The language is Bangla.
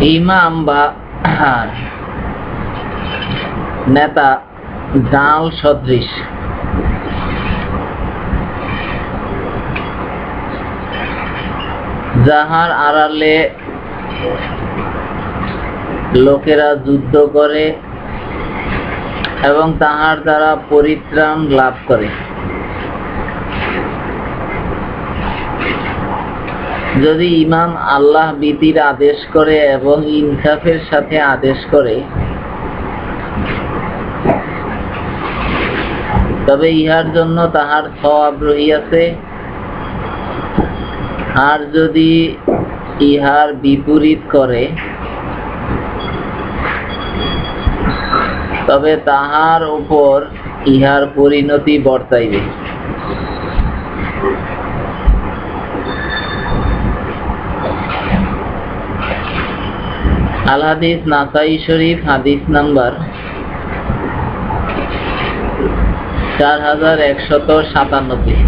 ইমাম বা নেতা ডাল সদৃশ। যাহার আড়ালে লোকেরা যুদ্ধ করে এবং তাহার দ্বারা পরিত্রাণ লাভ করে। যদি ইমাম আল্লাহ বিধির আদেশ করে এবং ইনসাফের সাথে আদেশ করে, তবে ইহার জন্য তাহার সওয়াব রহিয়াছে। আর যদি ইহার বিপরীত করে, তবে তাহার উপর ইহার পরিণতি বর্তাইবে। আল হাদিস নাসাই শরীফ হাদিস নাম্বার চার হাজার একশত সাতানব্বই।